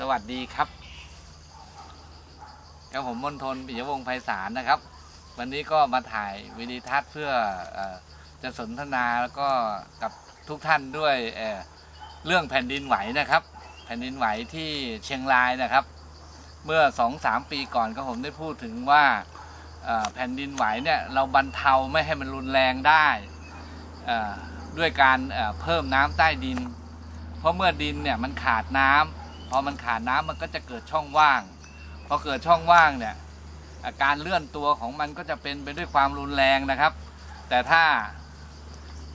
สวัสดีครับกับผมมนทนปิยวงศ์ไพศาลนะครับ วันนี้ก็มาถ่ายวิดีทัศน์เพื่ออจะสนทนาแล้วก็กับทุกท่านด้วยเเรื่องแผ่นดินไหวนะครับ แผ่นดินไหวที่เชียงรายนะครับ เมื่อสองสามปีก่อนก็ผมได้พูดถึงว่าแผ่นดินไหวเนี่ยเราบรรเทาไม่ให้มันรุนแรงได้ด้วยการเพิ่มน้ำใต้ดิน เพราะเมื่อดินเนี่ยมันขาดน้ำ พอมันขาดน้ำมันก็จะเกิดช่องว่าง พอเกิดช่องว่างเนี่ยอาการเลื่อนตัวของมันก็จะเป็นไปด้วยความรุนแรงนะครับ แต่ถ้า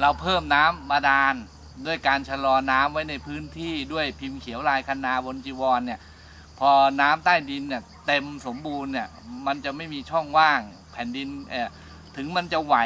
เราเพิ่มน้ำบาดาลด้วยการชะลอน้ำไว้ในพื้นที่ด้วยพิมพ์เขียวลายคันนาบนจีวรเนี่ยพอน้ำใต้ดินเนี่ยเต็มสมบูรณ์เนี่ยมันจะไม่มีช่องว่างแผ่นดินเออถึงมันจะไหว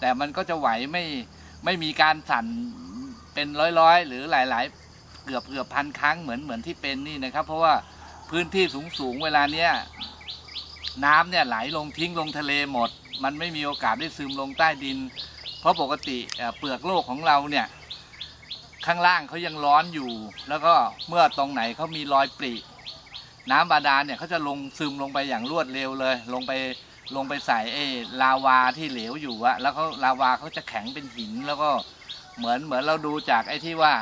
แต่มันก็จะไหวไม่ไม่มีการสั่นเป็นร้อยๆ หรือหลายๆ กือบเกือบพันครั้งเหมือนเหมือนที่เป็นนี่นะครับ เพราะว่าพื้นที่สูงสูงๆเวลาเนี้ยน้ำเนี่ยไหลลงทิ้งลงทะเลหมด มันไม่มีโอกาสได้ซึมลงใต้ดิน เพราะปกติเอ่อเปลือกโลกของเราเนี่ยข้างล่างเขายังร้อนอยู่ แล้วก็เมื่อตรงไหนเขามีรอยปริน้ำบาดาลเนี่ยเขาจะลงซึมลงไปอย่างรวดเร็วเลย ลงไปลงไปใส่ไอ้ลาวาที่เหลวอยู่อะแล้วเขาลาวาเขาจะแข็งเป็นหินแล้วก็เหมือนเหมือนเราดูจากไอ้ที่ว่า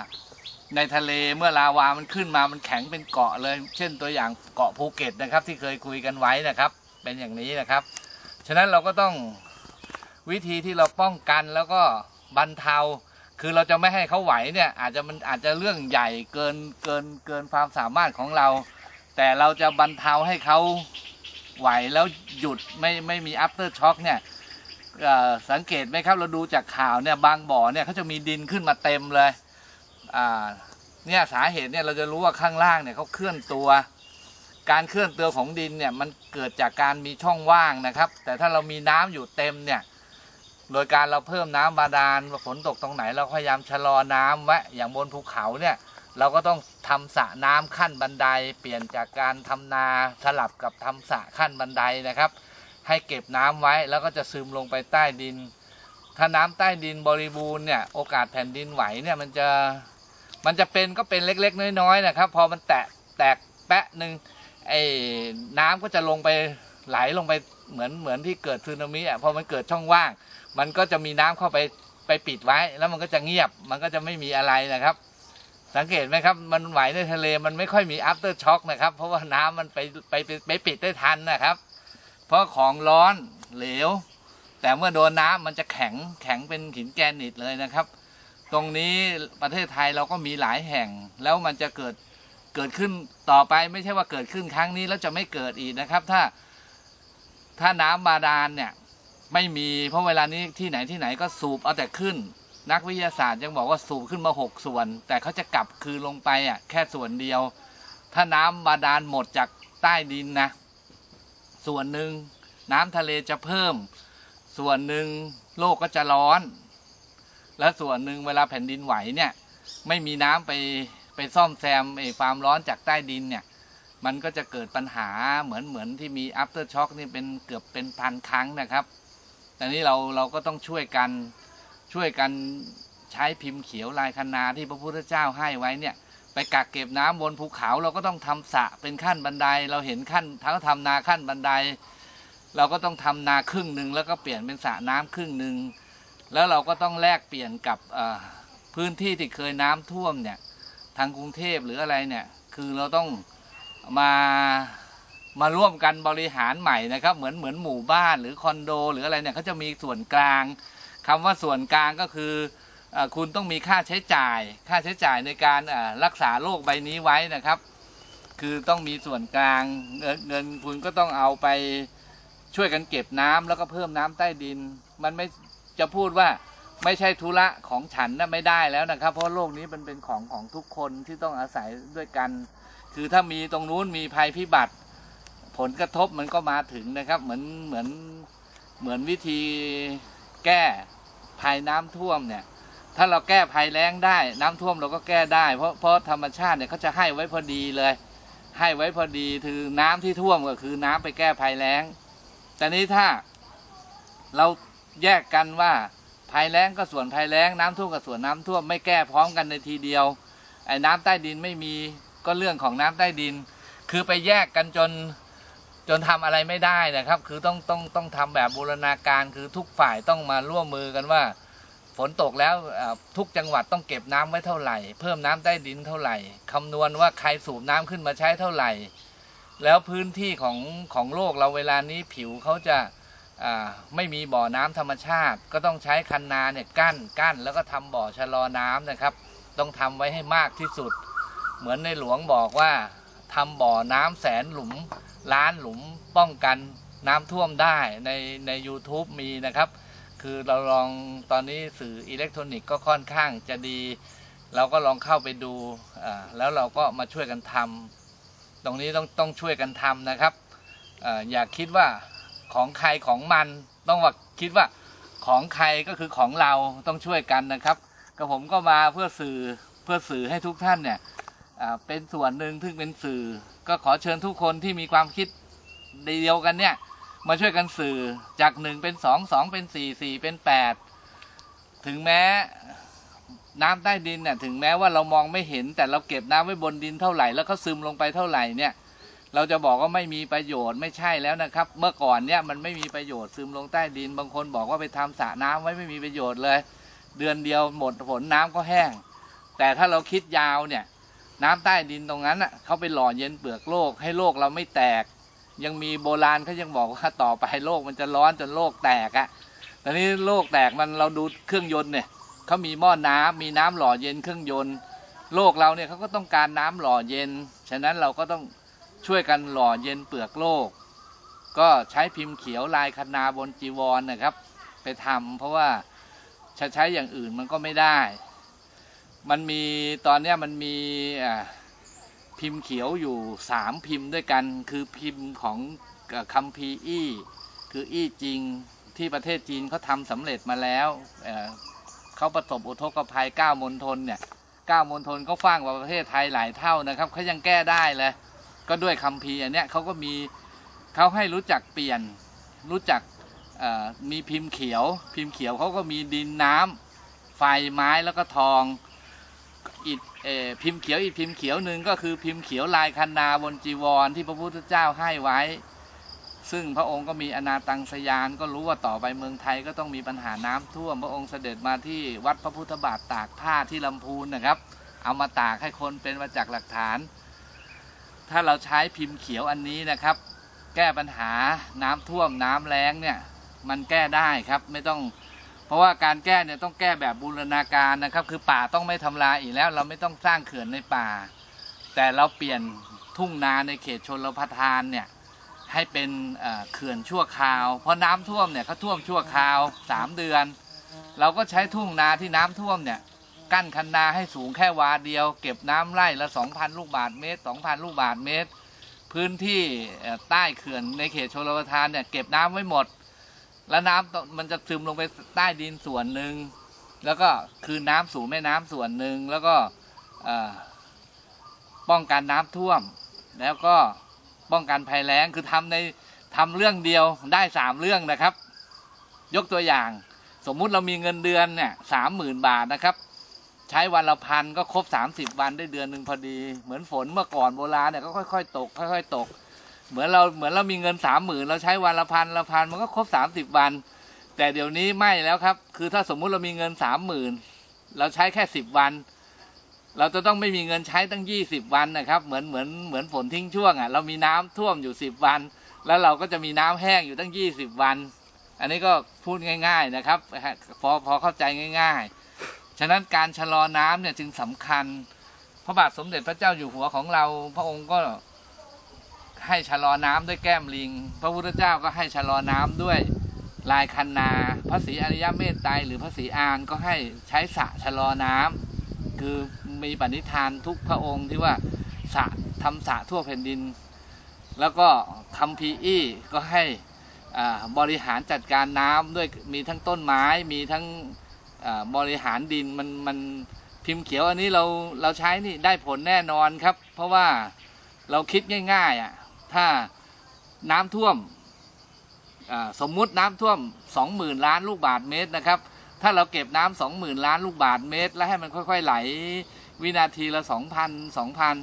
ในทะเลเมื่อลาวามันขึ้นมามันแข็งเป็นเกาะเลย เช่นตัวอย่างเกาะภูเก็ตนะครับ ที่เคยคุยกันไว้นะครับ เป็นอย่างนี้นะครับ ฉะนั้นเราก็ต้องวิธีที่เราป้องกันแล้วก็บรรเทา คือเราจะไม่ให้เขาไหวเนี่ยอาจจะมันอาจจะเรื่องใหญ่เกินเกินเกินความสามารถของเรา แต่เราจะบรรเทาให้เขาไหวแล้วหยุดไม่ไม่มี after shock เนี่ยสังเกตไหมครับเราดูจากข่าวเนี่ยบางบ่อเนี่ยเขาจะมีดินขึ้นมาเต็มเลย เนี่ยสาเหตุเนี่ยเราจะรู้ว่าข้างล่างเนี่ยเขาเคลื่อนตัว การเคลื่อนตัวของดินเนี่ยมันเกิดจากการมีช่องว่างนะครับ แต่ถ้าเรามีน้ำอยู่เต็มเนี่ยโดยการเราเพิ่มน้ำบาดาลฝนตกตรงไหน เราพยายามชะลอน้ำไว้อย่างบนภูเขาเนี่ยเราก็ต้องทำสระน้ำขั้นบันได เปลี่ยนจากการทำนาสลับกับทำสระขั้นบันไดนะครับ ให้เก็บน้ำไว้แล้วก็จะซึมลงไปใต้ดิน ถ้าน้ำใต้ดินบริบูรณ์เนี่ยโอกาสแผ่นดินไหวเนี่ยมันจะ มันจะเป็นก็เป็นเล็กๆ น้อยๆนะครับ พอมันแตะแตกแปะหนึ่งไอ้น้ำก็จะลงไปไหลลงไปเหมือนเหมือนที่เกิดสึนามิอะพอมันเกิดช่องว่าง มันก็จะมีน้ำเข้าไปไปปิดไว้ แล้วมันก็จะเงียบ มันก็จะไม่มีอะไรนะครับ สังเกตไหมครับ มันไหวในทะเลมันไม่ค่อยมี after shock นะครับ เพราะว่าน้ำมันไปไปไปไปปิดได้ทันนะครับ เพราะของร้อนเหลว แต่เมื่อโดนน้ำมันจะแข็งแข็งเป็นหินแกรนิตเลยนะครับ ตรงนี้ประเทศไทยเราก็มีหลายแห่ง แล้วมันจะเกิดเกิดขึ้นต่อไปไม่ใช่ว่าเกิดขึ้นครั้งนี้แล้วจะไม่เกิดอีกนะครับ ถ้าถ้าน้ำบาดาลเนี่ยไม่มีเพราะเวลานี้ที่ไหนที่ไหนก็สูบเอาแต่ขึ้น นักวิทยาศาสตร์ยังบอกว่าสูบขึ้นมาหกส่วน แต่เขาจะกลับคืนลงไปอะแค่ส่วนเดียว ถ้าน้ำบาดาลหมดจากใต้ดินนะส่วนหนึ่งน้ำทะเลจะเพิ่ม ส่วนหนึ่งโลกก็จะร้อน และส่วนหนึ่งเวลาแผ่นดินไหวเนี่ยไม่มีน้ำไปไปซ่อมแซมไอ้ความร้อนจากใต้ดินเนี่ยมันก็จะเกิดปัญหาเหมือนเหมือนที่มี after shock นี่เป็นเกือบเป็นพันครั้งนะครับแต่นี้เราเราก็ต้องช่วยกันช่วยกันใช้พิมพ์เขียวลายคนาที่พระพุทธเจ้าให้ไว้เนี่ยไปกักเก็บน้ำบนภูเขาเราก็ต้องทำสระเป็นขั้นบันได เราเห็นขั้นทั้งทำนาขั้นบันได เราก็ต้องทำนาครึ่งหนึ่งแล้วก็เปลี่ยนเป็นสระน้ำครึ่งหนึ่ง แล้วเราก็ต้องแลกเปลี่ยนกับพื้นที่ที่เคยน้ำท่วมเนี่ยทางกรุงเทพหรืออะไรเนี่ยคือเราต้องมามาร่วมกันบริหารใหม่นะครับ เหมือนเหมือนหมู่บ้านหรือคอนโด หรืออะไรเนี่ยเขาจะมีส่วนกลางคำว่าส่วนกลางก็คืออคุณต้องมีค่าใช้จ่าย ค่าใช้จ่ายในการรักษาโรคใบนี้ไว้นะครับ คือต้องมีส่วนกลางเงินเงินคุณก็ต้องเอาไปช่วยกันเก็บน้ำแล้วก็เพิ่มน้ำใต้ดิน มันไม่ จะพูดว่าไม่ใช่ธุระของฉันนะไม่ได้แล้วนะครับ เพราะโลกนี้มันเป็นของของทุกคนที่ต้องอาศัยด้วยกัน คือถ้ามีตรงนู้นมีภัยพิบัติ ผลกระทบมันก็มาถึงนะครับ เหมือนเหมือนเหมือนวิธีแก้ภัยน้ำท่วมเนี่ย ถ้าเราแก้ภัยแล้งได้ น้ำท่วมเราก็แก้ได้ เพราะเพราะธรรมชาติเนี่ยเขาจะให้ไว้พอดีเลย ให้ไว้พอดีคือน้ำที่ท่วมก็คือน้ำไปแก้ภัยแล้ง แต่นี้ถ้าเรา แยกกันว่าภัยแล้งก็ส่วนภัยแล้งน้ำท่วมกับส่วนน้ำท่วมไม่แก้พร้อมกันในทีเดียวไอ้น้ำใต้ดินไม่มีก็เรื่องของน้ำใต้ดิน คือไปแยกกันจนจนทำอะไรไม่ได้นะครับ คือต้องต้องต้องทำแบบบูรณาการคือทุกฝ่ายต้องมาร่วมมือกันว่า ฝนตกแล้วทุกจังหวัดต้องเก็บน้ำไว้เท่าไหร่ เพิ่มน้ำใต้ดินเท่าไหร่คำนวณว่าใครสูบน้ำขึ้นมาใช้เท่าไหร่ แล้วพื้นที่ของของโลกเราเวลานี้ผิวเขาจะ ไม่มีบ่อน้ำธรรมชาติ ก็ต้องใช้คันนาเนี่ยกั้นกั้นแล้วก็ทำบ่อชะลอน้ำนะครับ ต้องทำไว้ให้มากที่สุด เหมือนในหลวงบอกว่าทำบ่อน้ำแสนหลุมล้านหลุมป้องกันน้ำท่วมได้ในใน u t u b e มีนะครับ คือเราลองตอนนี้สื่ออิเล็กทรอนิกส์ก็ค่อนข้างจะดี เราก็ลองเข้าไปดูแล้วเราก็มาช่วยกันทำตรงนี้ต้องต้องช่วยกันทำนะครับออย่าคิดว่า ของใครของมันต้องว่าคิดว่าของใครก็คือของเราต้องช่วยกันนะครับก็ผมก็มาเพื่อสื่อเพื่อสื่อให้ทุกท่านเนี่ยเป็นส่วนหนึ่งซึ่งเป็นสื่อ ก็ขอเชิญทุกคนที่มีความคิดเดียวกันเนี่ยมาช่วยกันสื่อจากหนึ่งเป็นสองสองเป็นสี่สี่เป็นแปดถึงแม้น้ำใต้ดินเนี่ยถึงแม้ว่าเรามองไม่เห็นแต่เราเก็บน้ำไว้บนดินเท่าไหร่แล้วก็ซึมลงไปเท่าไหร่เนี่ย เราจะบอกว่าไม่มีประโยชน์ไม่ใช่แล้วนะครับ เมื่อก่อนเนี่ยมันไม่มีประโยชน์ซึมลงใต้ดิน บางคนบอกว่าไปทำสระน้ำไว้ไม่มีประโยชน์เลย เดือนเดียวหมดฝนน้ำก็แห้ง แต่ถ้าเราคิดยาวเนี่ยน้ำใต้ดินตรงนั้นอะเขาไปหล่อเย็นเปลือกโลก ให้โลกเราไม่แตก ยังมีโบราณเขายังบอกว่าต่อไปโลกมันจะร้อนจนโลกแตกอะ่ะตอนนี้โลกแตกมันเราดูเครื่องยนต์เนี่ยเขามีหม้อน้ำมีน้ำหล่อเย็นเครื่องยนต์ โลกเราเนี่ยเขาก็ต้องการน้ำหล่อเย็น ฉะนั้นเราก็ต้อง ช่วยกันหล่อเย็นเปลือกโลก ก็ใช้พิมพ์เขียวลายคนาบนจีวรนะครับ ไปทำเพราะว่าจะใช้อย่างอื่นมันก็ไม่ได้ มันมีตอนนี้มันมีพิมพ์เขียวอยู่สามพิมพ์ด้วยกัน คือพิมพ์ของคัมภีอี้คืออี้จริงที่ประเทศจีนเขาทำสำเร็จมาแล้วเเขาประสบอุทกภัยเก้ามณฑลเนี่ยเก้ามณฑลก็ฟังกว่าประเทศไทยหลายเท่านะครับเขายังแก้ได้เลย ก็ด้วยคัมภีอันเนี้ยเขาก็มีเขาให้รู้จักเปลี่ยนรู้จักมีพิมพ์เขียว พิมพ์เขียวเขาก็มีดินน้ำไฟไม้แล้วก็ทองอิฐเออพิมพ์เขียวอีกพิมพ์เขียวหนึ่งก็คือพิมพ์เขียวลายคันนาบนจีวรที่พระพุทธเจ้าให้ไว้ ซึ่งพระองค์ก็มีอนาตังสยานก็รู้ว่าต่อไปเมืองไทยก็ต้องมีปัญหาน้ำท่วม พระองค์เสด็จมาที่วัดพระพุทธบาทตากผ้าที่ลำพูนนะครับ เอามาตากให้คนเป็นมาจากหลักฐาน ถ้าเราใช้พิมพ์เขียวอันนี้นะครับ แก้ปัญหาน้ำท่วมน้ำแล้งเนี่ยมันแก้ได้ครับไม่ต้อง เพราะว่าการแก้เนี่ยต้องแก้แบบบูรณาการนะครับ คือป่าต้องไม่ทำลายอีกแล้ว เราไม่ต้องสร้างเขื่อนในป่า แต่เราเปลี่ยนทุ่งนาในเขตชนรประทานเนี่ยให้เป็นเขื่อนชั่วคราว เพราะน้ำท่วมเนี่ยเขาท่วมชั่วคราว 3 เดือน เราก็ใช้ทุ่งนาที่น้ำท่วมเนี่ย กั้นคันนาให้สูงแค่วาเดียว เก็บน้ำไร่ละ 2,000 ลูกบาทเมตร 2,000 ลูกบาทเมตร พื้นที่ใต้เขื่อนในเขตชลประทานเนี่ยเก็บน้ำไว้หมด แล้วน้ำมันจะซึมลงไปใต้ดินส่วนหนึ่งแล้วก็คืนน้ำสู่แม่น้ำส่วนหนึ่งแล้วก็ป้องกันน้ำท่วม แล้วก็ป้องกันภัยแล้งคือทำในทำเรื่องเดียวได้สามเรื่องนะครับ ยกตัวอย่าง สมมุติเรามีเงินเดือนเนี่ยสามหมื่นบาทนะครับ ใช้วันละพันก็ครบสามสิบวันได้เดือนหนึ่งพอดี เหมือนฝนเมื่อก่อนโบราณเนี่ยก็ค่อยๆ ตก ค่อย ๆ ตก เหมือนเราเหมือนเรามีเงินสามหมื่นเราใช้วันละพันละพันมันก็ครบสามสิบวัน แต่เดี๋ยวนี้ไม่แล้วครับ คือถ้าสมมุติเรามีเงินสามหมื่นเราใช้แค่สิบวัน เราจะต้องไม่มีเงินใช้ตั้งยี่สิบวันนะครับ เหมือนเหมือนเหมือนฝนทิ้งช่วงอะเรามีน้ำท่วมอยู่สิบวัน แล้วเราก็จะมีน้ำแห้งอยู่ตั้งยี่สิบวัน อันนี้ก็พูดง่าย ๆนะครับ พอพอเข้าใจง่าย ๆ ฉะนั้นการชะลอน้ำเนี่ยจึงสำคัญ พระบาทสมเด็จพระเจ้าอยู่หัวของเรา พระองค์ก็ให้ชะลอน้ำด้วยแก้มลิง พระพุทธเจ้าก็ให้ชะลอน้ำด้วยลายคันนา พระศรีอริยเมตไตรหรือพระศรีอานก็ให้ใช้สะชะลอน้ำคือมีปณิธานทุกพระองค์ที่ว่าสะทำสะทั่วแผ่นดิน แล้วก็คำพีอี้ก็ให้อ่าบริหารจัดการน้ำด้วยมีทั้งต้นไม้มีทั้ง บริหารดินมันมันพิมพ์เขียวอันนี้เราเราใช้นี่ได้ผลแน่นอนครับ เพราะว่าเราคิดง่ายๆอะถ้าน้ำท่วมสมมุติน้ำท่วมสองหมื่นล้านลูกบาทเมตรนะครับ ถ้าเราเก็บน้ำสองหมื่นล้านลูกบาทเมตร แล้วให้มันค่อย ๆ ไหล วินาทีละสองพันสองพัน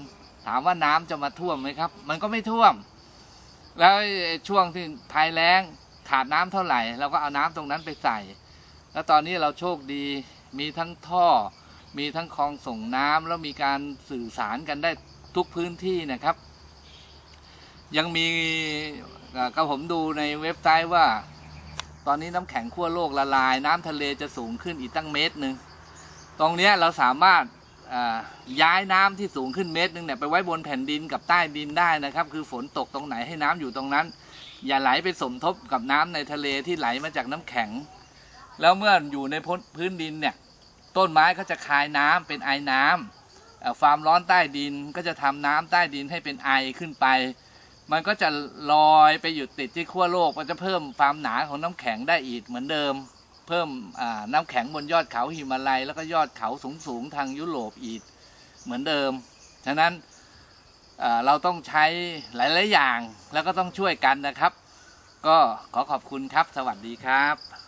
ถามว่าน้ำจะมาท่วมไหมครับ มันก็ไม่ท่วม แล้วช่วงที่ภัยแล้งขาดน้ำเท่าไหร่ เราก็เอาน้ำตรงนั้นไปใส่ แล้วตอนนี้เราโชคดีมีทั้งท่อ มีทั้งคลองส่งน้ำแล้วมีการสื่อสารกันได้ทุกพื้นที่นะครับ ยังมีก็ผมดูในเว็บไซต์ว่า ตอนนี้น้ำแข็งขั้วโลกละลาย น้ำทะเลจะสูงขึ้นอีกตั้งเมตรหนึ่งตรงนี้เราสามารถย้ายน้ำที่สูงขึ้นเมตรหนึ่งเนี่ยไปไว้บนแผ่นดินกับใต้ดินได้นะครับ คือฝนตกตรงไหนให้น้ำอยู่ตรงนั้น อย่าไหลไปสมทบกับน้ำในทะเลที่ไหลมาจากน้ำแข็ง แล้วเมื่ออยู่ในพ,พื้นดินเนี่ยต้นไม้ก็จะคายน้ำเป็นไอน้ำเอ่อความร้อนใต้ดินก็จะทำน้ำใต้ดินให้เป็นไอขึ้นไป มันก็จะลอยไปหยุดติดที่ขั้วโลกมันจะเพิ่มความหนาของน้ำแข็งได้อีกเหมือนเดิม เพิ่มน้ำแข็งบนยอดเขาหิมาลัย แล้วก็ยอดเขาสูงๆทางยุโรปอีกเหมือนเดิม ฉะนั้นเราต้องใช้หลายๆอย่างแล้วก็ต้องช่วยกันนะครับ ก็ขอขอบคุณครับ สวัสดีครับ